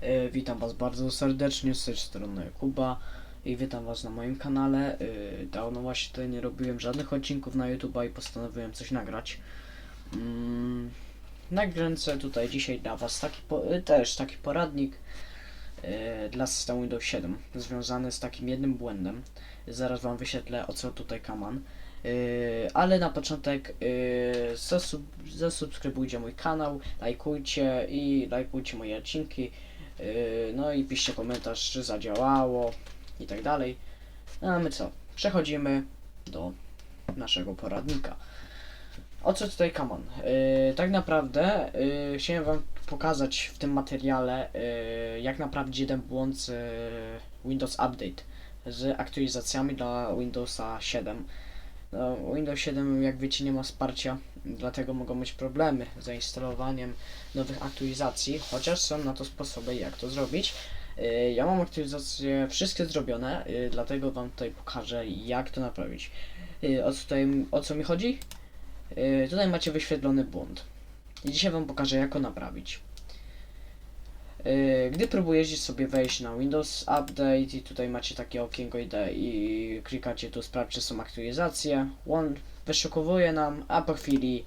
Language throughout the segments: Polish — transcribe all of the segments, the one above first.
E, Witam Was bardzo serdecznie z tej strony Kuba i witam Was na moim kanale. E, Dawno właśnie tutaj nie robiłem żadnych odcinków na YouTube i postanowiłem coś nagrać. Mm, Nakręcę tutaj dzisiaj dla Was taki e, też taki poradnik dla systemu Windows 7 związany z takim jednym błędem. Zaraz Wam wyświetlę o co tutaj kaman. Yy, ale na początek yy, zasub, zasubskrybujcie mój kanał, lajkujcie i lajkujcie moje odcinki. Yy, no i piszcie komentarz, czy zadziałało i tak dalej. No a my co? Przechodzimy do naszego poradnika. O co tutaj kaman? Yy, tak naprawdę yy, chciałem wam pokazać w tym materiale, yy, jak naprawić jeden błąd z yy, Windows Update z aktualizacjami dla Windowsa 7. No, Windows 7, jak wiecie, nie ma wsparcia, dlatego mogą być problemy z zainstalowaniem nowych aktualizacji, chociaż są na to sposoby, jak to zrobić. Yy, Ja mam aktualizacje wszystkie zrobione, yy, dlatego Wam tutaj pokażę, jak to naprawić. Yy, O tutaj, o co mi chodzi? Tutaj macie wyświetlony błąd. I dzisiaj Wam pokażę, jak go naprawić. Gdy próbujecie sobie wejść na Windows Update i tutaj macie takie okienko i klikacie tu sprawdź czy są aktualizacje, on wyszukuje nam, a po chwili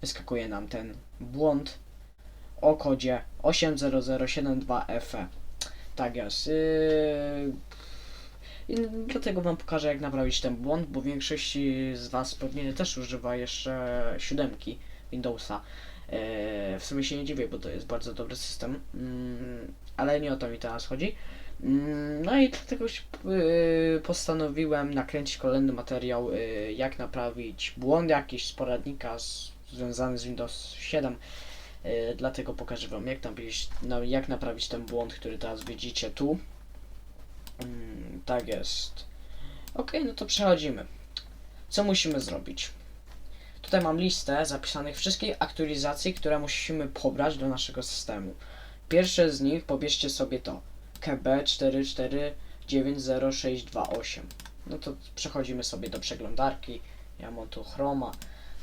wyskakuje nam ten błąd o kodzie 80072FE. Tak jest. Yy... I dlatego wam pokażę jak naprawić ten błąd, bo większość z was pewnie też używa jeszcze siódemki Windowsa. Eee, w sumie się nie dziwię, bo to jest bardzo dobry system, mm, ale nie o to mi teraz chodzi. Mm, No i dlatego yy, postanowiłem nakręcić kolejny materiał, yy, jak naprawić błąd jakiś z poradnika związany z Windows 7. Yy, dlatego pokażę Wam, jak, naprawić, no, jak naprawić ten błąd, który teraz widzicie tu. Mm, tak jest. Ok, no to przechodzimy. Co musimy zrobić? Tutaj mam listę zapisanych wszystkich aktualizacji, które musimy pobrać do naszego systemu. Pierwsze z nich pobierzcie sobie to KB4490628. No to przechodzimy sobie do przeglądarki. Ja mam tu Chroma.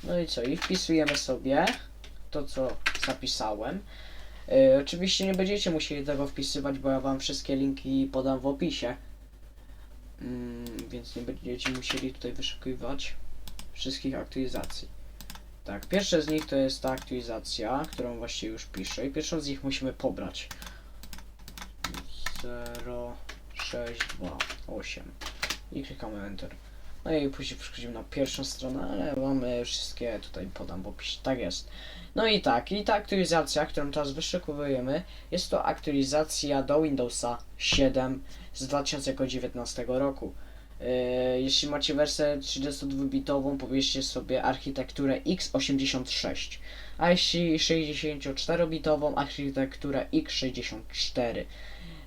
No i co? I wpisujemy sobie to, co zapisałem. E, oczywiście nie będziecie musieli tego wpisywać, bo ja wam wszystkie linki podam w opisie. Mm, więc nie będziecie musieli tutaj wyszukiwać wszystkich aktualizacji. Tak, pierwsze z nich to jest ta aktualizacja, którą właściwie już piszę i pierwszą z nich musimy pobrać. 0628 i klikamy Enter. No i później przechodzimy na pierwszą stronę, ale mamy wszystkie tutaj podam w opisie. Tak jest. No i tak, i ta aktualizacja, którą teraz wyszukujemy, jest to aktualizacja do Windowsa 7 z 2019 roku. Yy, jeśli macie wersję 32-bitową, pobierzcie sobie architekturę x86, a jeśli 64-bitową, architekturę x64.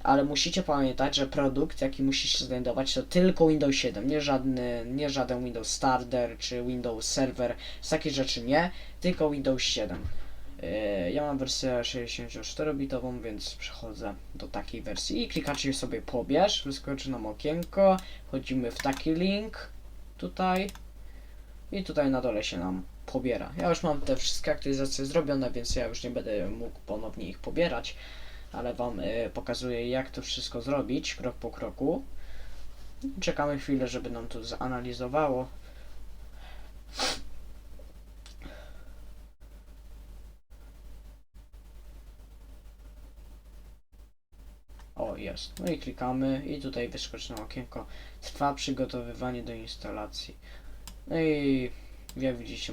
Ale musicie pamiętać, że produkt, jaki musicie znajdować, to tylko Windows 7, nie, żadny, nie żaden Windows Starter czy Windows Server, z takich rzeczy nie, tylko Windows 7. Yy, Ja mam wersję 64-bitową, więc przechodzę do takiej wersji i klikacie sobie pobierz, wyskoczy nam okienko, wchodzimy w taki link tutaj i tutaj na dole się nam pobiera. Ja już mam te wszystkie aktualizacje zrobione, więc ja już nie będę mógł ponownie ich pobierać, ale Wam y, pokazuję jak to wszystko zrobić krok po kroku. Czekamy chwilę, żeby nam to zanalizowało. O, jest. No i klikamy i tutaj wyskoczy nam okienko. Trwa przygotowywanie do instalacji. No i jak widzicie,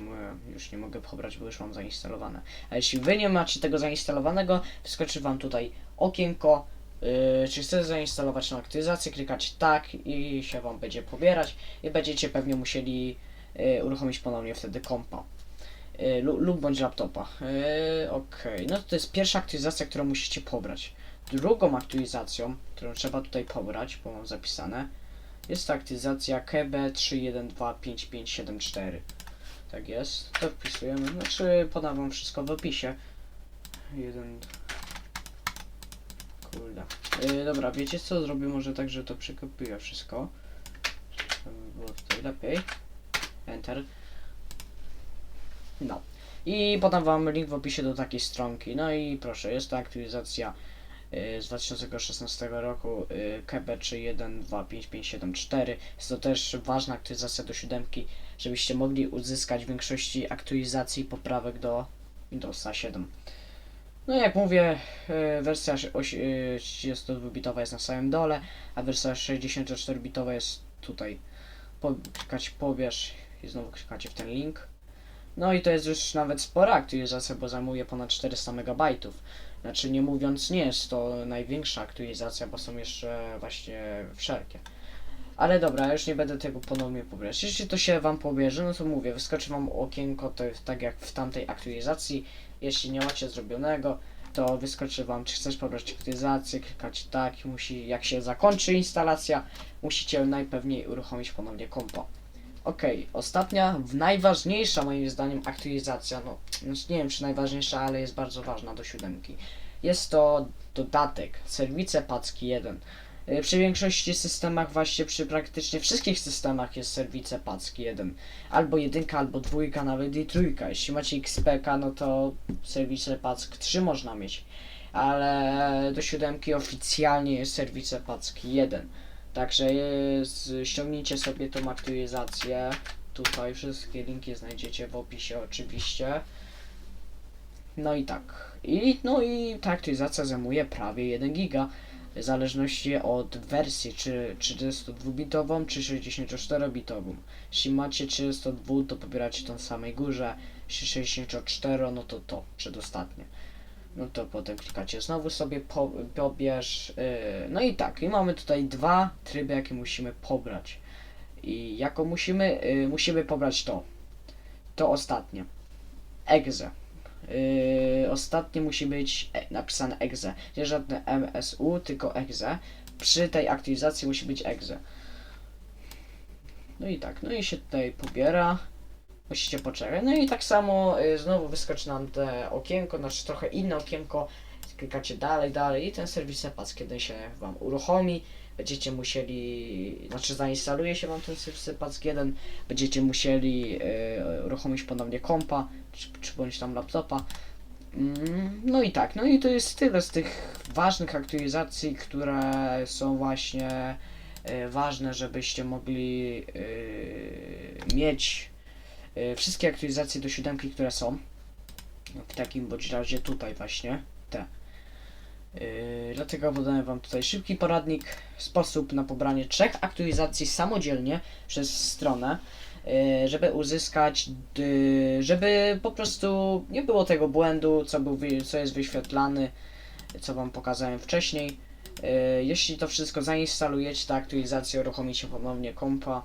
już nie mogę pobrać, bo już mam zainstalowane. A jeśli wy nie macie tego zainstalowanego, wyskoczy wam tutaj okienko. Yy, czy chcecie zainstalować tą aktualizację, klikacie tak i się wam będzie pobierać i będziecie pewnie musieli yy, uruchomić ponownie wtedy kompa. Yy, lu- lub bądź laptopa. Yy, Okej, no to jest pierwsza aktualizacja, którą musicie pobrać. Drugą aktualizacją, którą trzeba tutaj pobrać, bo mam zapisane, jest to aktualizacja KB3125574. Tak jest, to wpisujemy, znaczy podam wam wszystko w opisie. Jeden... Kurde. Yy, dobra, wiecie co? Zrobię może tak, że to przekopiuję wszystko. Żeby było tutaj lepiej. Enter. No. I podam wam link w opisie do takiej stronki. No i proszę, jest to aktualizacja z 2016 roku y, KB 3125574. Jest to też ważna aktualizacja do siódemki, żebyście mogli uzyskać w większości aktualizacji poprawek do Windowsa 7. No jak mówię, y, wersja oś- y, 32-bitowa jest na samym dole, a wersja 64-bitowa jest tutaj. Po, klikacie pobierz i znowu klikacie w ten link. No i to jest już nawet spora aktualizacja, bo zajmuje ponad 400 MB. Znaczy nie mówiąc, nie jest to największa aktualizacja, bo są jeszcze właśnie wszelkie. Ale dobra, już nie będę tego ponownie pobierać. Jeśli to się wam pobierze, no to mówię, wyskoczy wam okienko, to jest tak jak w tamtej aktualizacji. Jeśli nie macie zrobionego, to wyskoczy wam, czy chcesz pobrać aktualizację, klikać tak, musi, jak się zakończy instalacja, musicie najpewniej uruchomić ponownie kompo. Okej, ostatnia, w- najważniejsza moim zdaniem aktualizacja, no znaczy nie wiem czy najważniejsza, ale jest bardzo ważna do siódemki. Jest to dodatek, serwice Packi 1. Y, Przy większości systemach, właśnie przy praktycznie wszystkich systemach jest serwice Packi 1. Albo jedynka, albo dwójka, nawet i trójka. Jeśli macie XPK, no to serwice Pack 3 można mieć. Ale do siódemki oficjalnie jest serwice Packi 1. Także jest, ściągnijcie sobie tą aktualizację. Tutaj wszystkie linki znajdziecie w opisie oczywiście. No i tak. I, no i ta aktualizacja zajmuje prawie 1 giga. W zależności od wersji, czy 32-bitową, czy 64-bitową. Jeśli macie 32, to pobieracie tą samej górze. Jeśli 64, no to to, przedostatnie. No to potem klikacie znowu sobie po, pobierz. Yy, no i tak, i mamy tutaj dwa tryby, jakie musimy pobrać. I jako musimy, yy, musimy pobrać to. To ostatnie. Exe. Yy, ostatnie musi być e, napisane exe. Nie żadne MSU, tylko exe. Przy tej aktualizacji musi być exe. No i tak, no i się tutaj pobiera. Musicie poczekać. No i tak samo y, znowu wyskoczy nam te okienko, znaczy trochę inne okienko. Klikacie dalej, dalej i ten serwis EPAC, kiedy się Wam uruchomi, będziecie musieli, znaczy zainstaluje się Wam ten serwis EPAC 1, będziecie musieli y, uruchomić ponownie kompa, czy, czy bądź tam laptopa. Mm, No i tak, no i to jest tyle z tych ważnych aktualizacji, które są właśnie y, ważne, żebyście mogli y, mieć wszystkie aktualizacje do siódemki, które są. W takim bądź razie tutaj właśnie, te. Yy, dlatego podałem Wam tutaj szybki poradnik, sposób na pobranie trzech aktualizacji samodzielnie przez stronę, yy, żeby uzyskać, żeby po prostu nie było tego błędu, co, był, co jest wyświetlany, co Wam pokazałem wcześniej. Jeśli to wszystko zainstalujecie, ta aktualizacja uruchomicie ponownie kompa,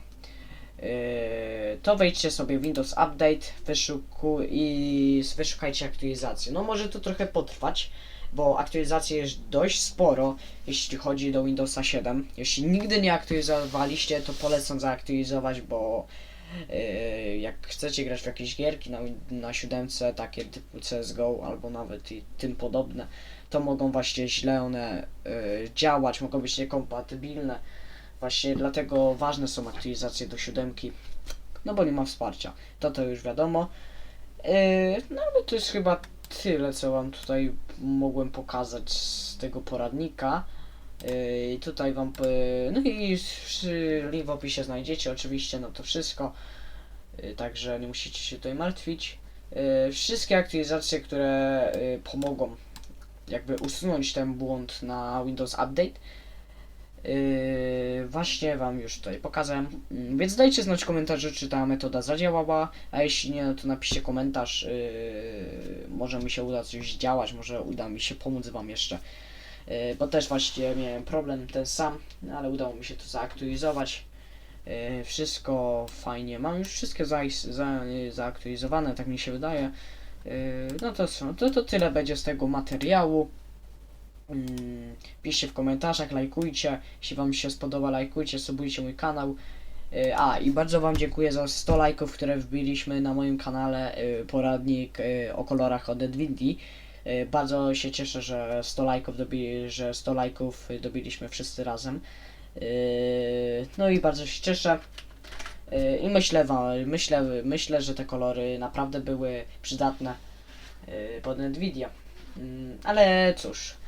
to wejdźcie sobie w Windows Update wyszuku i wyszukajcie aktualizację. No może to trochę potrwać, bo aktualizacji jest dość sporo, jeśli chodzi do Windowsa 7. Jeśli nigdy nie aktualizowaliście, to polecam zaaktualizować, bo yy, jak chcecie grać w jakieś gierki na, na 7, takie typu CSGO albo nawet i tym podobne, to mogą właśnie źle one yy, działać, mogą być niekompatybilne. Właśnie dlatego ważne są aktualizacje do siódemki, no bo nie ma wsparcia. To to już wiadomo. Yy, no ale to jest chyba tyle, co wam tutaj mogłem pokazać z tego poradnika. Yy, tutaj wam, no i link w opisie znajdziecie oczywiście, no to wszystko. Yy, także nie musicie się tutaj martwić. Wszystkie aktualizacje, które pomogą jakby usunąć ten błąd na Windows Update, właśnie Wam już tutaj pokazałem. Mm, Więc dajcie znać w komentarzu, czy ta metoda zadziałała, a jeśli nie, no to napiszcie komentarz. Yy, może mi się uda coś działać, może uda mi się pomóc Wam jeszcze. Yy, bo też właśnie miałem problem ten sam, ale udało mi się to zaaktualizować. Yy, wszystko fajnie. Mam już wszystkie za, za, zaaktualizowane, tak mi się wydaje. No to to, to tyle będzie z tego materiału. Mm, Piszcie w komentarzach, lajkujcie. Jeśli Wam się spodoba, lajkujcie, subujcie mój kanał. Y, A, i bardzo Wam dziękuję za 100 lajków, które wbiliśmy na moim kanale y, poradnik y, o kolorach od Edwindi. Bardzo się cieszę, że 100 lajków dobi, że 100 lajków dobiliśmy wszyscy razem. No i bardzo się cieszę. I myślę, myślę, myślę, że te kolory naprawdę były przydatne pod Nvidia. Mm, Ale cóż,